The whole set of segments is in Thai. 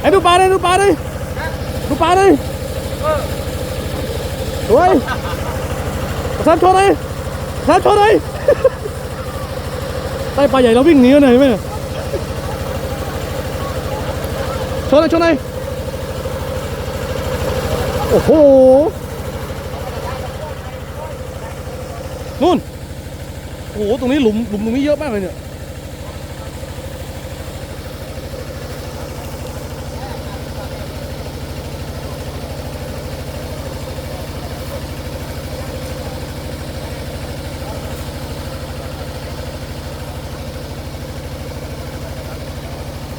ไอ้ดูปลาเลยดูปลาเลยดูปลาเลยสวยสันโชว์เลยสันโชว์เลยใต้ปลาใหญ่เราวิ่งหนีกันหน่อยไหมชว์เลยชว์เลยโอ้โหนู่นโอ้โหตรงนี้หลุมหลุมตรงนี้เยอะมากเลยเนี่ย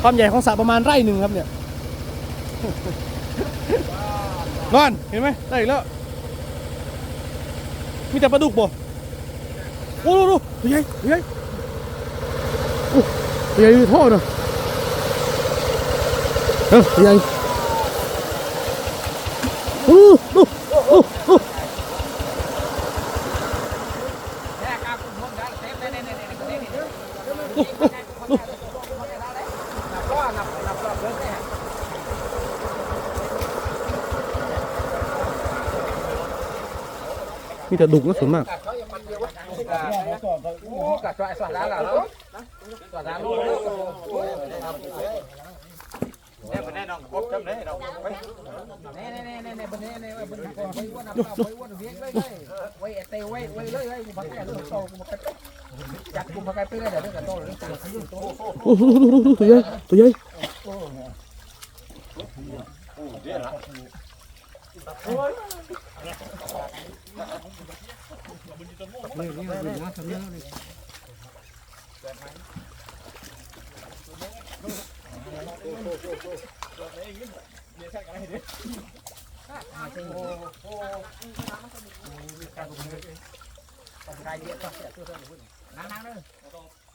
ความใหญ่ของสระประมาณไร่หนึ่งครับเนี่ยนอนเห็นไหมได้อีกแล้ว มีแต่ปลาดุกบ่โอ้โหดูใหญ่ใหญ่โอ้ใหญ่ท่อเนอะเออใหญ่โอ้โหดูโอ้โหโอ้ โหมีแต่ดุกนะส่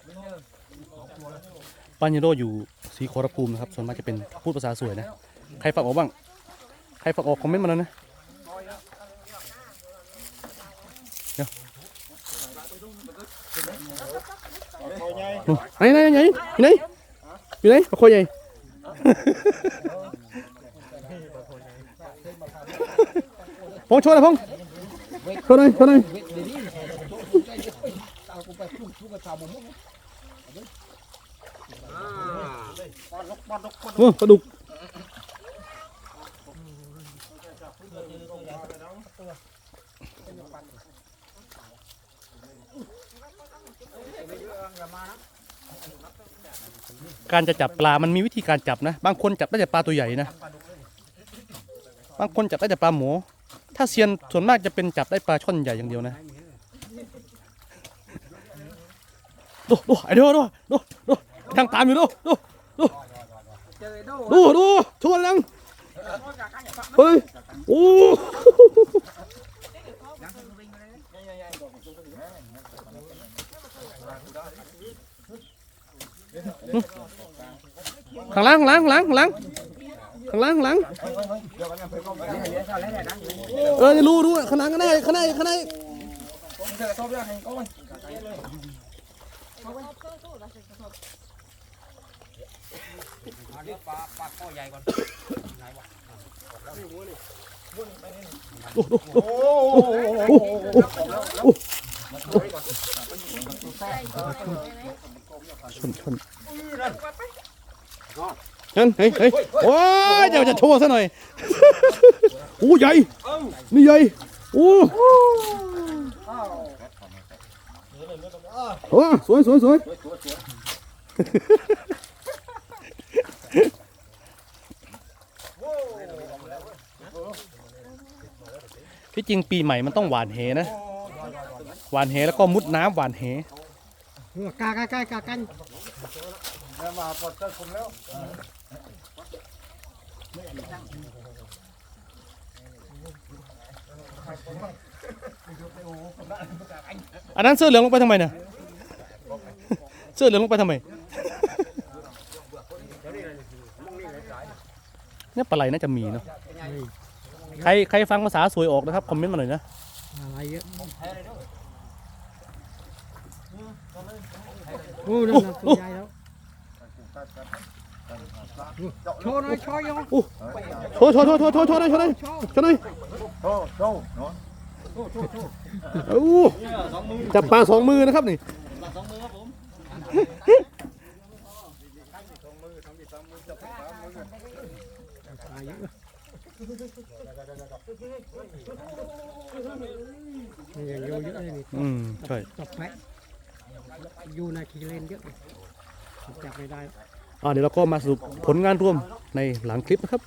นี่นี่ปัญญโรอยู่สีโครภูมินะครับ ส่วนมากจะเป็นพูดภาษาสวยนะ ใครฝากออกบ้าง ใครฝากออกคอมเมนต์มาแล้วนะเดี๋ยว นู่นไหนไหนไหนอยู่ไหนอยู่ไหนปลาโคใหญ่พงโชว์หน่อยพงโชว์หน่อยโชว์หน่อยโอ้ปลาดุก การจะจับปลา มันมีวิธีการจับนะ บางคนจับได้แต่ปลาตัวใหญ่นะ บางคนจับได้แต่ปลาหมู ถ้าเซียนส่วนมากจะเป็นจับได้ปลาช่อนใหญ่อย่างเดียวนะดูดูไอ้ดูดูดูดูทางตามอยู่ดูดูดูดูดูชวนลังเฮ้ยโอ้ ข้างหล่างข้างหล่างข้างหล่างข้างหล่างข้างหล่างข้างหล่างเออจะรู้รู้ข้างหล่างข้างในข้างในข้างในปลาข้อใหญ่ก่อน ชนชนนั่นเฮ้ยเฮ้ยโอ้ยเดี๋ยวจะโชว์ซะหน่อยโอ้ใหญ่นี่ใหญ่โอ้โอ้สวยสวยสวยที่จริงปีใหม่มันต้องหวานเหนะ หวานเหแล้วก็มุดน้ำหวานเห กาใกล้ใกล้กากันอันนั้นเสื้อเหลืองลงไปทำไมเนี่ยเสื้อเหลืองลงไปทำไมเนี่ยปลาไหลน่าจะมีเนาะใครใครฟังภาษาสวยออกนะครับ คอมเมนต์มาหน่อยนะอะไรเยอะ โอ้นั่นน่ะตัวใหญ่แล้วโชว์หน่อยโชว์ยงโชว์โชว์โชว์โชว์โชว์โชว์หน่อยโชว์หน่อยโชว์โชว์หน่อยโชว์โชว์เนาะโอ้จับปลาสองมือนะครับนี่ปลาเยอะนี่ยังอยู่เยอะเลยนี่อืมใช่ตบแปะ อยู่ในคีเลนเยอะเลยจับไม่ได้อ่าเดี๋ยวเราก็มาสรุปผลงานร่วมในหลังคลิปนะครับ